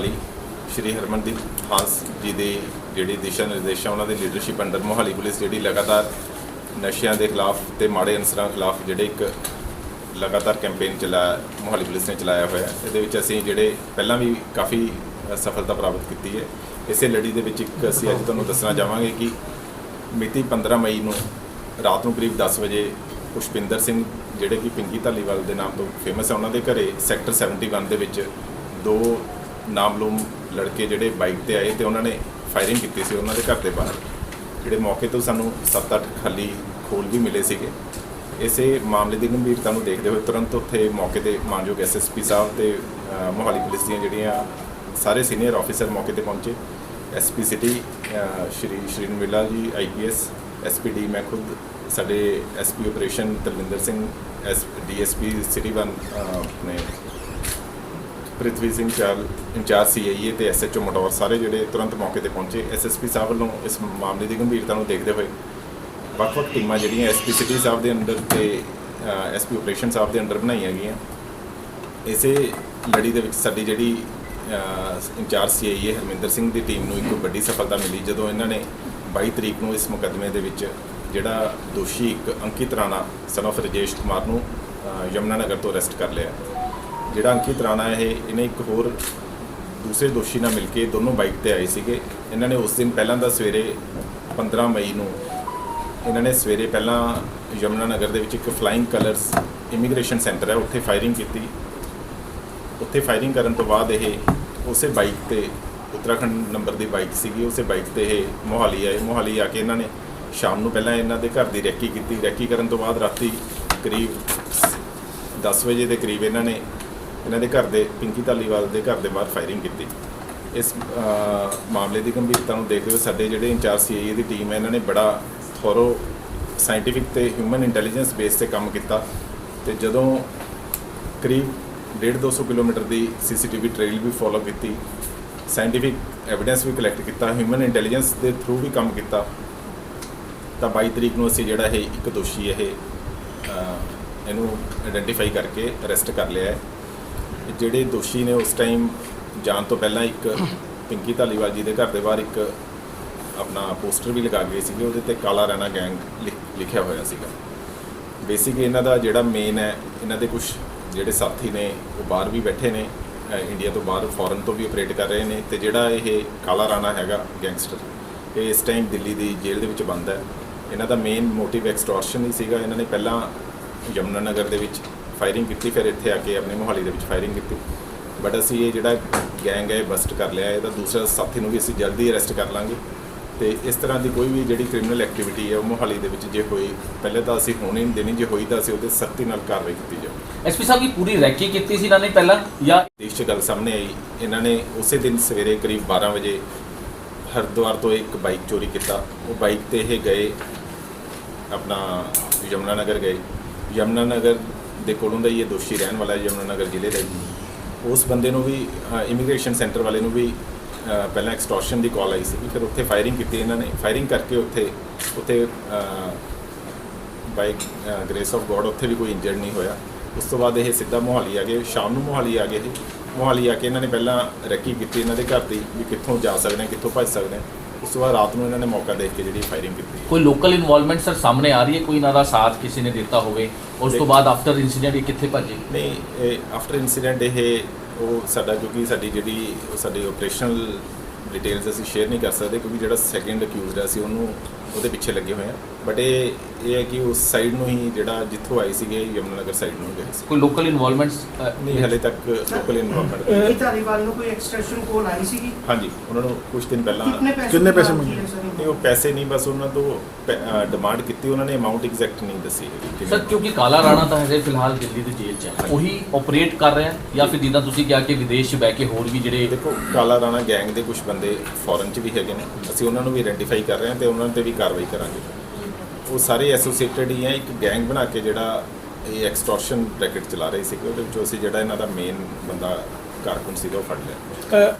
ਮੋਹਾਲੀ, ਸ਼੍ਰੀ Harmandeep Hans ਜੀ ਦੇ ਜਿਹੜੇ ਦਿਸ਼ਾ ਨਿਰਦੇਸ਼ ਆ, ਉਹਨਾਂ ਦੇ ਲੀਡਰਸ਼ਿਪ ਅੰਡਰ ਮੋਹਾਲੀ ਪੁਲਿਸ ਜਿਹੜੀ ਲਗਾਤਾਰ ਨਸ਼ਿਆਂ ਦੇ ਖਿਲਾਫ ਤੇ ਮਾੜੇ ਅਨਸਰਾਂ ਖਿਲਾਫ ਜਿਹੜੇ ਇੱਕ ਲਗਾਤਾਰ ਕੈਂਪੇਨ ਚਲਾ, ਮੋਹਾਲੀ ਪੁਲਿਸ ਨੇ ਚਲਾਇਆ ਹੋਇਆ। ਇਹਦੇ ਵਿੱਚ ਅਸੀਂ ਜਿਹੜੇ ਪਹਿਲਾਂ ਵੀ ਕਾਫੀ ਸਫਲਤਾ ਪ੍ਰਾਪਤ ਕੀਤੀ ਹੈ। ਇਸੇ ਲੜੀ ਦੇ ਵਿੱਚ ਇੱਕ ਅਸੀਂ ਅੱਜ ਤੁਹਾਨੂੰ ਦੱਸਣਾ ਚਾਹਾਂਗੇ ਕਿ ਮਿਤੀ 15 ਮਈ ਨੂੰ ਰਾਤ ਨੂੰ ਕਰੀਬ 10 ਵਜੇ ਪੁਸ਼ਪਿੰਦਰ ਸਿੰਘ ਜਿਹੜੇ ਕਿ ਪਿੰਕੀ ਧਾਲੀਵਾਲ ਦੇ ਨਾਮ ਤੋਂ ਫੇਮਸ ਹੈ ਉਹਨਾਂ ਦੇ ਘਰੇ ਸੈਕਟਰ 71 ਦੇ ਵਿੱਚ ਦੋ ਨਾਮਲੂਮ ਲੜਕੇ ਜਿਹੜੇ ਬਾਈਕ ਤੇ ਆਏ ਤੇ ਉਹਨਾਂ ਨੇ ਫਾਇਰਿੰਗ ਕੀਤੀ ਸੀ ਉਹਨਾਂ ਦੇ ਘਰ ਦੇ ਬਾਹਰ। ਜਿਹੜੇ ਮੌਕੇ ਤੋਂ ਸਾਨੂੰ 7-8 ਖਾਲੀ ਖੋਲ ਵੀ ਮਿਲੇ ਸੀਗੇ। ਇਸੇ ਮਾਮਲੇ ਦੀ ਗੰਭੀਰਤਾ ਨੂੰ ਦੇਖਦੇ ਹੋਏ ਤੁਰੰਤ ਉੱਥੇ ਮੌਕੇ ਤੇ ਮਾਨਯੋਗ ਐਸਐਸਪੀ ਸਾਹਿਬ ਤੇ ਮੋਹਾਲੀ ਪੁਲਿਸ ਦੀਆਂ ਜਿਹੜੀਆਂ ਸਾਰੇ ਸੀਨੀਅਰ ਆਫੀਸਰ ਮੌਕੇ ਤੇ ਪਹੁੰਚੇ। ਐਸਪੀ ਸਿਟੀ ਅ, ਸ਼੍ਰੀ ਸ਼੍ਰੀਨ ਮਿੱਲਾ ਜੀ ਆਈਪੀਐਸ ਐਸਪੀਡੀ ਮੈਂ ਖੁਦ ਸਾਡੇ SP operation Tarvinder Singh S DSP city one ਅ, ਆਪਣੇ ਪ੍ਰਿਥਵੀ ਸਿੰਘ ਚਾਲ ਇੰਚਾਰਜ ਸੀਆਈਏ ਤੇ ਐਸਐਚਓ ਮਟੌਰ ਸਾਰੇ ਜਿਹੜੇ ਤੁਰੰਤ ਮੌਕੇ ਤੇ ਪਹੁੰਚੇ। ਐਸਐਸਪੀ ਸਾਹਿਬ ਵੱਲੋਂ ਇਸ ਮਾਮਲੇ ਦੀ ਗੰਭੀਰਤਾ ਨੂੰ ਦੇਖਦੇ ਹੋਏ ਵੱਖ-ਵੱਖ ਟੀਮਾਂ ਜਿਹੜੀਆਂ ਐਸਪੀ ਸਿਟੀ ਸਾਹਿਬ ਦੇ ਅੰਡਰ ਤੇ ਐਸਪੀ ਆਪਰੇਸ਼ਨ ਸਾਹਿਬ ਦੇ ਅੰਡਰ ਬਣਾਈਆਂ ਗਈਆਂ। ਇਸੇ ਲੜੀ ਦੇ ਵਿੱਚ ਸਾਡੀ ਜਿਹੜੀ ਇੰਚਾਰਜ ਸੀਆਈਏ ਹਰਮਿੰਦਰ ਸਿੰਘ ਦੀ ਟੀਮ ਨੂੰ ਇੱਕ ਵੱਡੀ ਸਫਲਤਾ ਮਿਲੀ ਜਦੋਂ ਇਹਨਾਂ ਨੇ 22 ਤਰੀਕ ਨੂੰ ਇਸ ਮੁਕੱਦਮੇ ਦੇ ਵਿੱਚ ਜਿਹੜਾ ਦੋਸ਼ੀ ਇੱਕ ਅੰਕਿਤ ਰਾਣਾ ਸਨ of ਰਜੇਸ਼ ਕੁਮਾਰ ਨੂੰ ਅ, ਯਮੁਨਾ ਨਗਰ ਤੋਂ ਅਰੈਸਟ ਕਰ ਲਿਆ। ਜਿਹੜਾ ਅੰਕਿਤ ਰਾਣਾ ਇਹ ਇਹਨੇ ਇੱਕ ਹੋਰ ਦੂਸਰੇ ਦੋਸ਼ੀ ਨਾਲ ਮਿਲ ਕੇ ਦੋਨੋਂ ਬਾਈਕ ਤੇ ਆਏ ਸੀਗੇ। ਇਹਨਾਂ ਨੇ ਉਸ ਦਿਨ ਪਹਿਲਾਂ ਦਾ ਸਵੇਰੇ 15 ਮਈ ਨੂੰ ਇਹਨਾਂ ਨੇ ਸਵੇਰੇ ਪਹਿਲਾਂ ਯਮੁਨਾ ਨਗਰ ਦੇ ਵਿੱਚ ਇੱਕ ਫਲਾਈਂਗ ਕਲਰਸ ਇਮੀਗ੍ਰੇਸ਼ਨ ਸੈਂਟਰ ਹੈ, ਉੱਥੇ ਫਾਇਰਿੰਗ ਕੀਤੀ। ਉੱਥੇ ਫਾਇਰਿੰਗ ਕਰਨ ਤੋਂ ਬਾਅਦ ਇਹ ਉਸੇ ਬਾਈਕ ਤੇ ਉੱਤਰਾਖੰਡ ਨੰਬਰ ਦੀ ਬਾਈਕ ਸੀਗੀ, ਉਸੇ ਬਾਈਕ ਤੇ ਇਹ ਮੋਹਾਲੀ ਆਏ। ਮੋਹਾਲੀ ਆ ਕੇ ਇਹਨਾਂ ਨੇ ਸ਼ਾਮ ਨੂੰ ਪਹਿਲਾਂ ਇਹਨਾਂ ਦੇ ਘਰ ਦੀ ਰੈਕੀ ਕੀਤੀ। ਰੈਕੀ ਕਰਨ ਤੋਂ ਬਾਅਦ ਰਾਤੀ ਕਰੀਬ 10 ਵਜੇ ਦੇ ਕਰੀਬ ਇਹਨਾਂ ਨੇ ਇਹਨਾਂ ਦੇ ਘਰ ਦੇ, ਪਿੰਕੀ ਧਾਲੀਵਾਲ ਦੇ ਘਰ ਦੇ ਬਾਹਰ ਫਾਇਰਿੰਗ ਕੀਤੀ। ਇਸ ਮਾਮਲੇ ਦੀ ਗੰਭੀਰਤਾ ਨੂੰ ਦੇਖਦੇ ਹੋਏ ਸਾਡੇ ਜਿਹੜੇ ਇੰਚਾਰਜ ਸੀਆਈਏ ਦੀ ਟੀਮ ਹੈ, ਇਹਨਾਂ ਨੇ ਬੜਾ ਥੋਰੋ ਸਾਇੰਟੀਫਿਕ ਤੇ ਹਿਊਮਨ ਇੰਟੈਲੀਜੈਂਸ ਬੇਸ ਤੇ ਕੰਮ ਕੀਤਾ ਤੇ ਜਦੋਂ ਕਰੀਬ 1.5-200 ਕਿਲੋਮੀਟਰ ਦੀ ਸੀਸੀਟੀਵੀ ਟ੍ਰੇਲ ਵੀ ਫੋਲੋ ਕੀਤੀ ਸਾਇੰਟੀਫਿਕ ਐਵੀਡੈਂਸ ਵੀ ਕਲੈਕਟ ਕੀਤਾ ਹਿਊਮਨ ਇੰਟੈਲੀਜੈਂਸ ਦੇ ਥਰੂ ਵੀ ਕੰਮ ਕੀਤਾ, ਤਾਂ 22 ਤਰੀਕ ਨੂੰ ਅਸੀਂ ਜਿਹੜਾ ਇਹ ਇੱਕ ਦੋਸ਼ੀ ਇਹ ਇਹਨੂੰ ਆਇਡੈਂਟੀਫਾਈ ਕਰਕੇ ਅਰੈਸਟ ਕਰ ਲਿਆ ਹੈ। ਜਿਹੜੇ ਦੋਸ਼ੀ ਨੇ ਉਸ ਟਾਈਮ ਜਾਣ ਤੋਂ ਪਹਿਲਾਂ ਇੱਕ ਪਿੰਕੀ ਧਾਲੀਵਾਲ ਜੀ ਦੇ ਘਰ ਦੇ ਬਾਹਰ ਇੱਕ ਆਪਣਾ ਪੋਸਟਰ ਵੀ ਲਗਾ ਗਏ ਸੀਗੇ, ਉਹਦੇ ਤੇ ਕਾਲਾ ਰਾਣਾ ਗੈਂਗ ਲਿਖ- ਲਿਖਿਆ ਹੋਇਆ ਸੀਗਾ। ਬੇਸਿਕਲੀ ਇਹਨਾਂ ਦਾ ਜਿਹੜਾ ਮੇਨ ਹੈ, ਇਹਨਾਂ ਦੇ ਕੁਝ ਜਿਹੜੇ ਸਾਥੀ ਨੇ, ਉਹ ਬਾਹਰ ਵੀ ਬੈਠੇ ਨੇ ਇੰਡੀਆ ਤੋਂ ਬਾਹਰ ਫੋਰਨ ਤੋਂ ਵੀ ਆਪਰੇਟ ਕਰ ਰਹੇ ਨੇ ਤੇ ਜਿਹੜਾ ਇਹ ਕਾਲਾ ਰਾਣਾ ਹੈਗਾ ਗੈਂਗਸਟਰ ਇਹ ਇਸ ਟਾਈਮ ਦਿੱਲੀ ਦੀ ਜੇਲ੍ਹ ਦੇ ਵਿੱਚ ਬੰਦ ਹੈ। ਇਹਨਾਂ ਦਾ ਮੇਨ ਮੋਟਿਵ ਐਕਸਟੋਰਸ਼ਨ ਹੀ ਸੀਗਾ। ਇਹਨਾਂ ਨੇ ਪਹਿਲਾਂ ਯਮੁਨਾ ਨਗਰ ਦੇ ਵਿੱਚ ਫਾਇਰਿੰਗ ਕੀਤੀ ਫਿਰ ਇੱਥੇ ਆ ਕੇ ਆਪਣੇ ਮੋਹਾਲੀ ਦੇ ਵਿੱਚ ਫਾਇਰਿੰਗ ਕੀਤੀ। ਬਟ ਅਸੀਂ ਇਹ ਜਿਹੜਾ ਗੈਂਗ ਹੈ ਬਸਟ ਕਰ ਲਿਆ। ਇਹਦਾ ਦੂਸਰਾ ਸਾਥੀ ਨੂੰ ਵੀ ਅਸੀਂ ਜਲਦੀ ਅਰੈਸਟ ਕਰ ਲਾਂਗੇ। ਤੇ ਇਸ ਤਰ੍ਹਾਂ ਦੀ ਕੋਈ ਵੀ ਜਿਹੜੀ ਕ੍ਰਿਮੀਨਲ ਐਕਟੀਵਿਟੀ ਹੈ ਉਹ ਮੋਹਾਲੀ ਦੇ ਵਿੱਚ ਜੇ ਕੋਈ ਪਹਿਲੇ ਤਾਂ ਅਸੀਂ ਹੋਣੀ ਨਹੀਂ ਦੇਣੀ ਜੇ ਹੋਈ ਤਾਂ ਅਸੀਂ ਉਹਦੇ ਸਖਤੀ ਨਾਲ ਕਾਰਵਾਈ ਕੀਤੀ ਜਾਵੇ। ਐਸਪੀ ਸਾਹਿਬ ਦੀ ਪੂਰੀ ਰੈਕੀ ਕੀਤੀ ਸੀ ਇਹਨਾਂ ਨੇ ਪਹਿਲਾਂ? ਜਾਂ ਦੇਸ਼ 'ਚ ਗੱਲ ਸਾਹਮਣੇ ਆਈ। ਇਹਨਾਂ ਨੇ ਉਸੇ ਦਿਨ ਸਵੇਰੇ ਕਰੀਬ 12 ਵਜੇ ਹਰਿਦੁਆਰ ਤੋਂ ਇੱਕ ਬਾਈਕ ਚੋਰੀ ਕੀਤਾ। ਉਹ ਬਾਈਕ ਤੇ ਇਹ ਗਏ ਆਪਣਾ ਯਮੁਨਾ ਨਗਰ ਗਏ। ਯਮੁਨਾ ਨਗਰ ਦੇ ਕੋਲੋਂ ਦਾ ਹੀ ਇਹ ਦੋਸ਼ੀ ਰਹਿਣ ਵਾਲਾ ਹੈ ਯਮੁਨਾ ਨਗਰ ਜ਼ਿਲ੍ਹੇ ਦਾ ਹੀ। ਉਸ ਬੰਦੇ ਨੂੰ ਵੀ ਇਮੀਗ੍ਰੇਸ਼ਨ ਸੈਂਟਰ ਵਾਲੇ ਨੂੰ ਵੀ ਅ, ਪਹਿਲਾਂ ਐਕਸਟੋਰਸ਼ਨ ਦੀ ਕਾਲ ਆਈ ਸੀ ਫਿਰ ਉੱਥੇ ਫਾਇਰਿੰਗ ਕੀਤੀ ਇਹਨਾਂ ਨੇ। ਫਾਇਰਿੰਗ ਕਰਕੇ ਉੱਥੇ ਉੱਥੇ ਬਾਈ ਗ੍ਰੇਸ ਆਫ ਗੋਡ ਉੱਥੇ ਵੀ ਕੋਈ ਇੰਜਰਡ ਨਹੀਂ ਹੋਇਆ। ਉਸ ਤੋਂ ਬਾਅਦ ਇਹ ਸਿੱਧਾ ਮੋਹਾਲੀ ਆ ਗਏ ਸ਼ਾਮ ਨੂੰ ਮੋਹਾਲੀ ਆ ਗਏ ਇਹ। ਮੋਹਾਲੀ ਆ ਕੇ ਇਹਨਾਂ ਨੇ ਪਹਿਲਾਂ ਰੈਕੀ ਕੀਤੀ ਇਹਨਾਂ ਦੇ ਘਰ ਦੀ ਵੀ ਕਿੱਥੋਂ ਜਾ ਸਕਦੇ ਆ ਕਿੱਥੋਂ ਭੱਜ ਸਕਦੇ ਆ। ਉਸ ਤੋਂ ਬਾਅਦ ਰਾਤ ਨੂੰ ਇਹਨਾਂ ਨੇ ਮੌਕਾ ਦੇਖ ਕੇ ਜਿਹੜੀ ਫਾਇਰਿੰਗ ਕੀਤੀ ਕੋਈ ਲੋਕਲ ਇਨਵੋਲਵਮੈਂਟ ਸਰ ਸਾਹਮਣੇ ਆ ਰਹੀ ਹੈ? ਕੋਈ ਇਹਨਾਂ ਦਾ ਸਾਥ ਕਿਸੇ ਨੇ ਦਿੱਤਾ ਹੋਵੇ? ਉਸ ਤੋਂ ਬਾਅਦ ਆਫਟਰ ਇਨਸੀਡੈਂਟ ਇਹ ਕਿੱਥੇ ਭੱਜੇ ਨਹੀਂ ਇਹ ਆਫਟਰ ਇਨਸੀਡੈਂਟ ਇਹ ਉਹ ਸਾਡਾ ਕਿਉਂਕਿ ਸਾਡੀ ਜਿਹੜੀ ਸਾਡੀ ਆਪਰੇਸ਼ਨਲ ਡਿਟੇਲਸ ਅਸੀਂ ਸ਼ੇਅਰ ਨਹੀਂ ਕਰ ਸਕਦੇ ਕਿਉਂਕਿ ਜਿਹੜਾ ਸੈਕੰਡ ਅਕਿਊਜ਼ਡ ਹੈ ਅਸੀਂ ਉਹਨੂੰ ਉਹਦੇ ਪਿੱਛੇ ਲੱਗੇ ਹੋਏ ਆ। ਬਟ ਇਹ ਇਹ ਹੈ ਕਿ ਉਸ ਸਾਈਡ ਨੂੰ ਹੀ ਜਿਹੜਾ ਜਿੱਥੋਂ ਆਏ ਸੀਗੇ ਯਮੁਨਾ ਨਗਰ ਸਾਈਡ ਨੂੰ ਗਏ ਸੀ। ਕੋਈ ਲੋਕਲ ਇਨਵੋਲਵਮੈਂਟਸ ਨਹੀਂ ਹਲੇ ਤੱਕ ਲੋਕਲ ਇਨਵੋਲਵਮੈਂਟ ਇਹ ਧਾਰੀਵਾਲ ਨੂੰ ਕੋਈ ਐਕਸਟ੍ਰੈਕਸ਼ਨ ਕੋਲ ਆਈ ਸੀਗੀ? ਹਾਂਜੀ ਉਹਨਾਂ ਨੂੰ ਕੁਝ ਦਿਨ ਪਹਿਲਾਂ ਕਿੰਨੇ ਪੈਸੇ ਮੰਗੇ? ਨਹੀਂ ਉਹ ਪੈਸੇ ਨਹੀਂ ਬਸ ਉਹਨਾਂ ਤੋਂ ਡਿਮਾਂਡ ਕੀਤੀ ਉਹਨਾਂ ਨੇ ਅਮਾਉਂਟ ਐਗਜ਼ੈਕਟ ਨਹੀਂ ਦੱਸੀ। ਸਰ ਕਿਉਂਕਿ ਕਾਲਾ ਰਾਣਾ ਤਾਂ ਹਜੇ ਫਿਲਹਾਲ ਦਿੱਲੀ ਦੀ ਜੇਲ੍ਹ 'ਚ ਹੈ। ਉਹੀ ਆਪਰੇਟ ਕਰ ਰਿਹਾ ਹੈ ਜਾਂ ਫਿਰ ਜਿੱਦਾਂ ਤੁਸੀਂ ਕਿਹਾ ਕਿ ਵਿਦੇਸ਼ 'ਚ ਬਹਿ ਕੇ ਹੋਰ ਵੀ ਜਿਹੜੇ ਦੇਖੋ ਕਾਲਾ ਰਾਣਾ ਗੈਂਗ ਦੇ ਕੁਝ ਬੰਦੇ ਫੋਰਨ 'ਚ ਵੀ ਹੈਗੇ ਨੇ। ਅਸੀਂ ਉਹਨਾਂ ਨੂੰ ਵੀ ਆਇਡੈਂਟੀਫਾਈ ਕਰ ਰਹੇ ਹਾਂ ਤੇ ਉਹਨਾਂ ਤੇ ਵੀ ਕਾਰਵਾਈ ਕਰਾਂਗੇ। ਉਹ ਸਾਰੇ ਐਸੋਸੀਏਟਡ ਹੀ ਹੈ ਇੱਕ ਗੈਂਗ ਬਣਾ ਕੇ ਜਿਹੜਾ ਇਹ ਐਕਸਟੋਰਸ਼ਨ ਰੈਕਟ ਚਲਾ ਰਹੇ ਸੀਗੇ, ਉਹਦੇ ਵਿੱਚੋਂ ਅਸੀਂ ਜਿਹੜਾ ਇਹਨਾਂ ਦਾ ਮੇਨ ਬੰਦਾ ਕਾਰਕੁਨ ਸੀਗਾ, ਉਹ ਫੜ ਲਿਆ।